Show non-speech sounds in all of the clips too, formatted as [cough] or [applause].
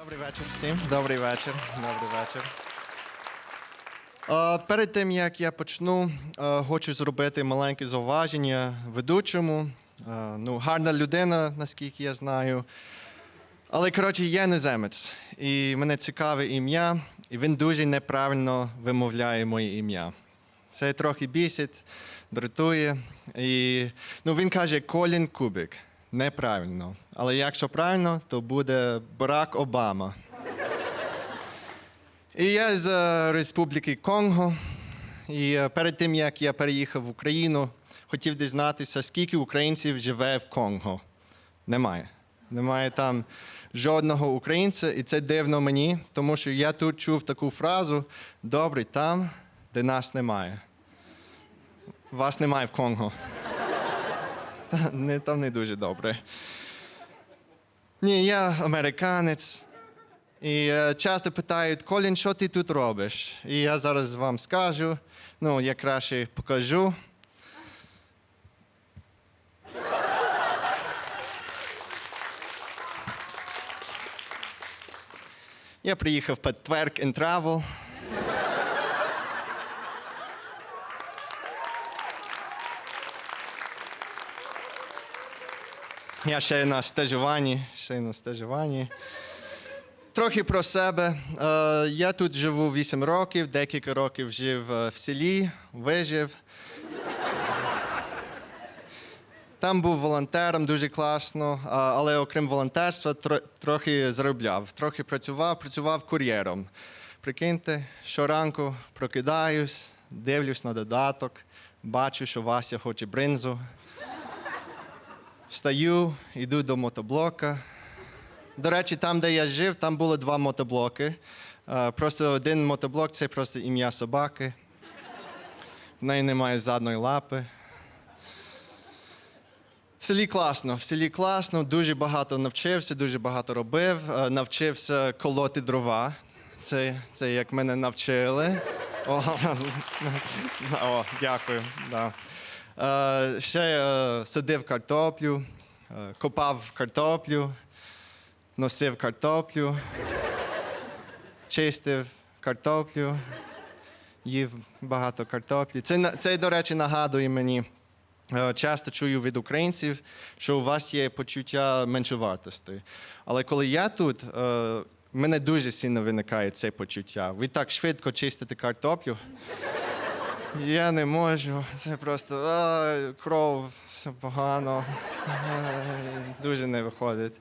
Добрий вечір всім. Добрий вечір. Добрий вечір. Перед тим як я почну, е, хочу зробити маленьке зауваження ведучому. Е, ну, гарна людина, наскільки я знаю. Але коротше, я іноземець, і мене цікаве ім'я, і він дуже неправильно вимовляє моє ім'я. Це трохи бісить, дратує. І ну, він каже Колін Кубик. Неправильно. Але якщо правильно, то буде Барак Обама. І я з е, Республіки Конго. І е, перед тим, як я переїхав в Україну, хотів дізнатися, скільки українців живе в Конго. Немає. Немає там жодного українця, і це дивно мені, тому що я тут чув таку фразу: добре там, де нас немає. Вас немає в Конго. Та, не, там не дуже добре. Ні, я американець. І е, часто питають, Колін, що ти тут робиш? І я зараз вам скажу, ну, я краще покажу. Я приїхав під Twerk and Travel. Я ще на стажуванні, ще й на стажуванні. Трохи про себе. Е, Я тут живу 8 років, декілька років жив е, в селі, вижив. Там був волонтером, дуже класно, але окрім волонтерства, трохи заробляв, трохи працював, працював кур'єром. Прикиньте, щоранку прокидаюсь, дивлюсь на додаток, бачу, що Вася хоче бринзу. Встаю, йду до мотоблока. До речі, там, де я жив, там було два мотоблоки. Е, Просто один мотоблок це просто ім'я собаки. В неї немає задної лапи. В селі класно, в селі класно, дуже багато навчився, дуже багато робив. Е, Навчився колоти дрова. Це, це як мене навчили. О, [laughs] о дякую. Да. Е, ще е, садив картоплю, е, копав картоплю, носив картоплю, чистив картоплю, їв багато картоплі. Це, це до речі, нагадує мені. Часто чую від українців, що у вас є почуття меншовартості. Але коли я тут, в мене дуже сильно виникає це почуття. Ви так швидко чистите картоплю. Я не можу. Це просто а, кров, все погано. Е, Дуже не виходить.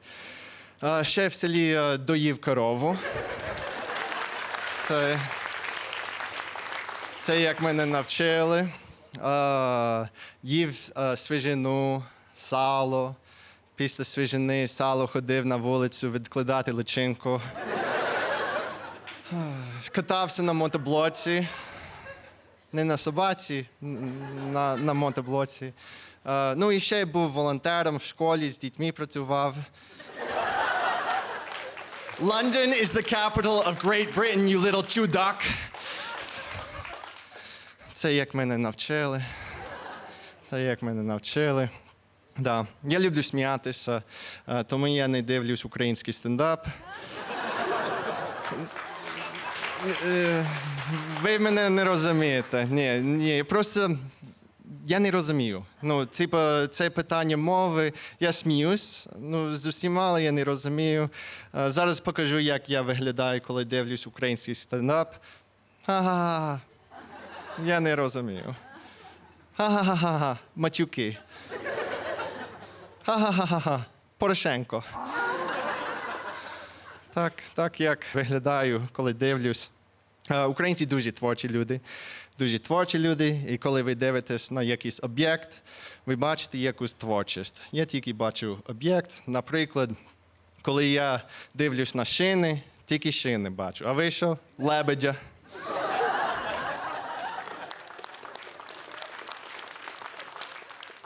А, ще в селі е, доїв корову. Це, це як мене навчили. А, їв а, свіжину, сало. Після свіжини сало ходив на вулицю відкладати личинку. Катався на мотоблоці. Не на собаці, на, на мотоблоці. Е, ну і ще був волонтером в школі, з дітьми працював. London is the capital of Great Britain, you little чудак. Це як мене навчили. Це як мене навчили. Да. Я люблю сміятися, е, тому я не дивлюсь український стендап. Е, Ви мене не розумієте. Ні, ні, просто я не розумію. Ну, типу, це питання мови. Я сміюсь, ну, з усіма, але я не розумію. Е, Зараз покажу, як я виглядаю, коли дивлюсь український стендап. Ха-ха-ха. Я не розумію. Ха-ха-ха-ха. Матюки. Ха-ха-ха-ха. Порошенко. Так, так як виглядаю, коли дивлюсь. Українці дуже творчі люди, дуже творчі люди, і коли ви дивитесь на якийсь об'єкт, ви бачите якусь творчість. Я тільки бачу об'єкт, наприклад, коли я дивлюсь на шини, тільки шини бачу. А ви що? Лебедя.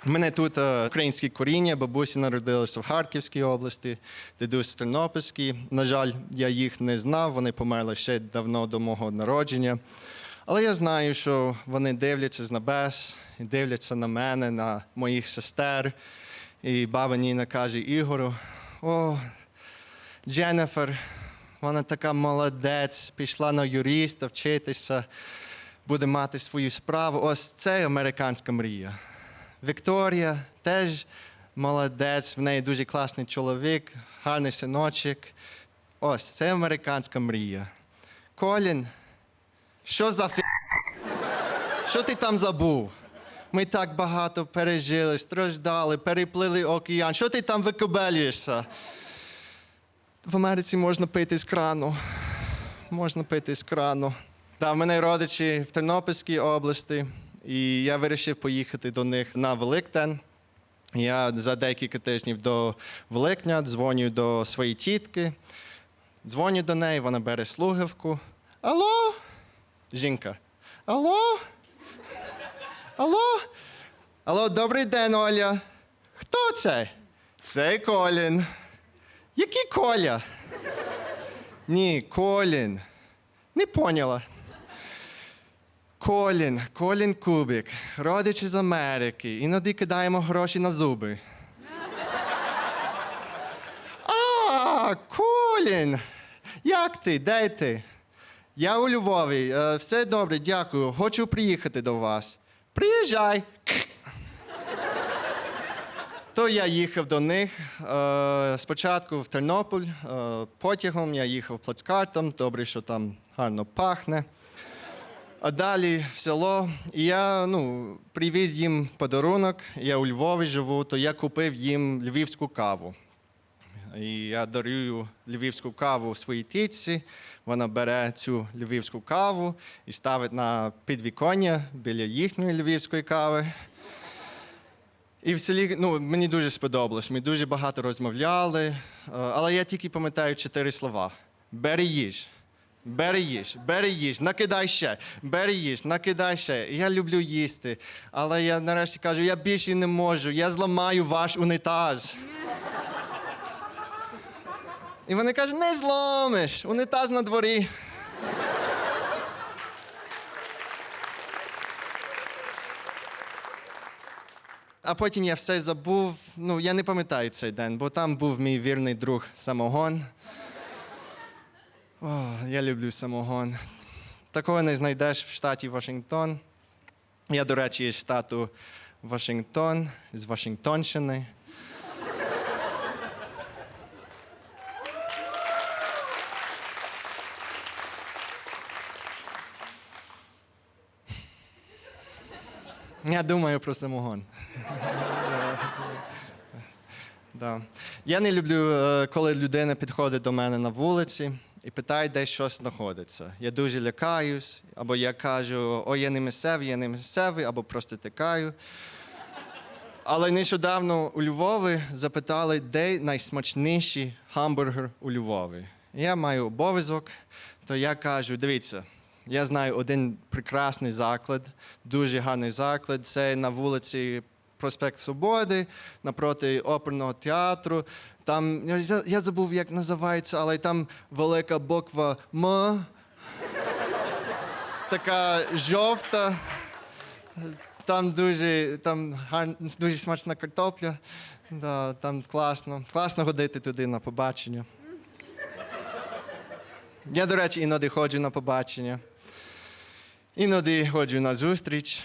У мене тут е, українське коріння, бабусі народилися в Харківській області, дідусь в Тернопільській. На жаль, я їх не знав, вони померли ще давно до мого народження. Але я знаю, що вони дивляться з небес, і дивляться на мене, на моїх сестер. І баба Ніна каже Ігору: О, Дженнефер, вона така молодець, пішла на юриста вчитися, буде мати свою справу. Ось це американська мрія. Вікторія теж молодець, в неї дуже класний чоловік, гарний синочок. Ось це американська мрія. Колін, що за фі... Що ти там забув? Ми так багато пережили, страждали, переплили океан. Що ти там викобелюєшся? В Америці можна пити з крану. Можна пити з крану. Да, в мене родичі в Тернопільській області, і я вирішив поїхати до них на Великдень. Я за декілька тижнів до Великдня дзвоню до своєї тітки, дзвоню до неї, вона бере слухавку. Алло? Жінка. Алло? Алло? Алло, добрий день, Оля. Хто це? Це Колін. Який Коля? Ні, Колін. Не поняла. Колін, Колін Кубик, родич із Америки. Іноді кидаємо гроші на зуби. А, Колін! Як ти? Де ти? Я у Львові. Е, Все добре, дякую. Хочу приїхати до вас. Приїжджай. То я їхав до них. Е, спочатку в Тернопіль, е, потягом я їхав плацкартом, добре, що там гарно пахне. Далі в село. І я ну, привіз їм подарунок. Я у Львові живу, то я купив їм львівську каву. І я дарую львівську каву своїй тітці. Вона бере цю львівську каву і ставить на підвіконня біля їхньої львівської кави. І в селі ну, мені дуже сподобалось. Ми дуже багато розмовляли, е, але я тільки пам'ятаю чотири слова: бери їж, бери їж, бери їж, накидай ще, бери їж, накидай ще. Я люблю їсти, але я нарешті кажу, я більше не можу, я зламаю ваш унітаз. І вони кажуть, не зломиш, унітаз на дворі. А потім я все забув. Ну, я не пам'ятаю цей день, бо там був мій вірний друг самогон. О, я люблю самогон. Такого не знайдеш в штаті Вашингтон. Я, до речі, з штату Вашингтон, з Вашингтонщини. Я думаю про самогон. [laughs] Да. Я не люблю, е, коли людина підходить до мене на вулиці і питає, де щось знаходиться. Я дуже лякаюсь, або я кажу, о, я не місцевий, я не місцевий, або просто тикаю. Але нещодавно у Львові запитали, де найсмачніший гамбургер у Львові. Я маю обов'язок, то я кажу: дивіться, я знаю один прекрасний заклад, дуже гарний заклад. Це на вулиці Проспект Свободи, напроти оперного театру. Там я, я забув, як називається, але там велика буква М. Така жовта. Там дуже, там дуже смачна картопля. Да, там класно. Класно ходити туди на побачення. Я, до речі, іноді ходжу на побачення. Іноді ходжу на зустріч.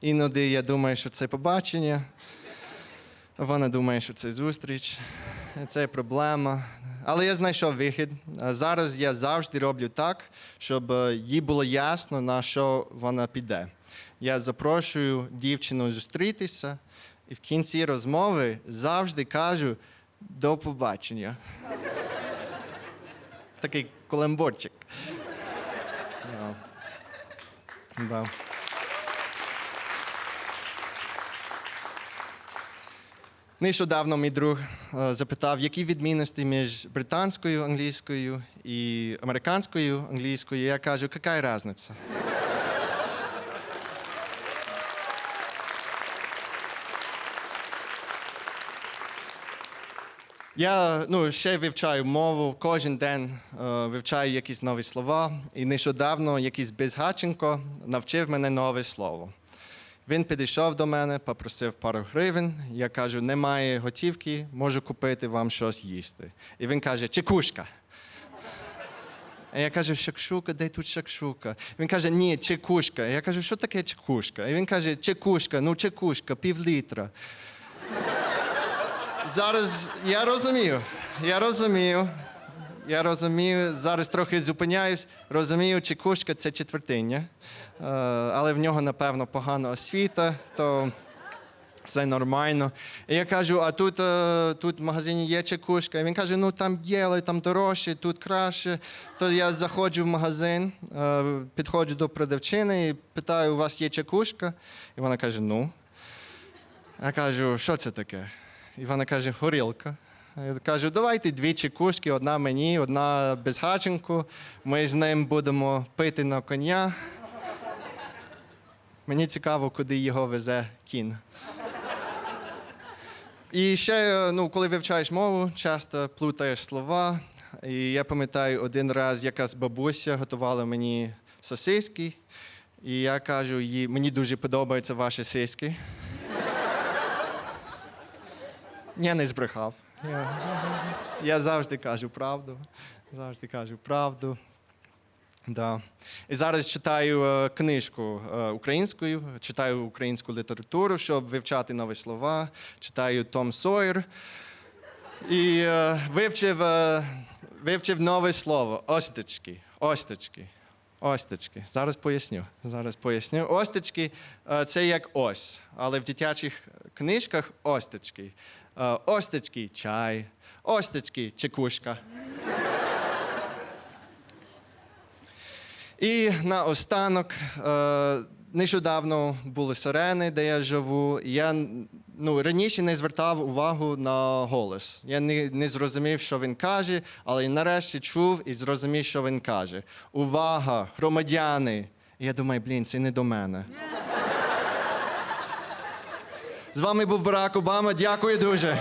Іноді я думаю, що це побачення. Вона думає, що це зустріч. Це проблема. Але я знайшов вихід. Зараз я завжди роблю так, щоб е, їй було ясно, на що вона піде. Я запрошую дівчину зустрітися, і в кінці розмови завжди кажу до побачення. Такий колемборчик. Да. Нещодавно мій друг е, запитав, які відмінності між британською англійською і американською англійською. Я кажу, яка різниця? Я ну, ще вивчаю мову, кожен день е, вивчаю якісь нові слова. І нещодавно якийсь безгаченко навчив мене нове слово. Він підійшов до мене, попросив пару гривень. Я кажу, немає готівки, можу купити вам щось їсти. І він каже, чекушка. Я кажу, шакшука, де тут шакшука? Він каже, ні, чекушка. Я кажу, що таке чекушка? І він каже, чекушка, ну чекушка, пів літра. Зараз я розумію, я розумію. Я розумію, зараз трохи зупиняюсь, розумію, чекушка це четвертиння. Е, але в нього, напевно, погана освіта, то все нормально. І я кажу, а тут, е, тут в магазині є чекушка. І він каже, ну там є, але там дорожче, тут краще. То я заходжу в магазин, е, підходжу до продавчини і питаю, у вас є чекушка? І вона каже, ну. Я кажу, що це таке? І вона каже, горілка. Кажу, давайте дві чекушки, одна мені, одна без гаченку. Ми з ним будемо пити на коня. Мені цікаво, куди його везе кін. І ще, ну, коли вивчаєш мову, часто плутаєш слова. І я пам'ятаю, один раз якась бабуся готувала мені сосиски, і я кажу їй, мені дуже подобаються ваші сиски. Я не збрехав. Я, я завжди кажу правду. Завжди кажу правду. Да. І зараз читаю е, книжку е, українською, читаю українську літературу, щоб вивчати нові слова. Читаю Том Сойер. І е, вивчив, вивчив нове слово остечки. Остечки. Остечки. Зараз поясню. Зараз поясню. Остечки е, це як ось, але в дитячих книжках остечки. Е, Остечки чай, остечки чекушка. І наостанок, е, нещодавно були сирени, де я живу. Я ну, раніше не звертав увагу на голос. Я не, не зрозумів, що він каже, але нарешті чув і зрозумів, що він каже. Увага, громадяни! І я думаю, блін, це не до мене. З вами був Барак Обама. Дякую дуже.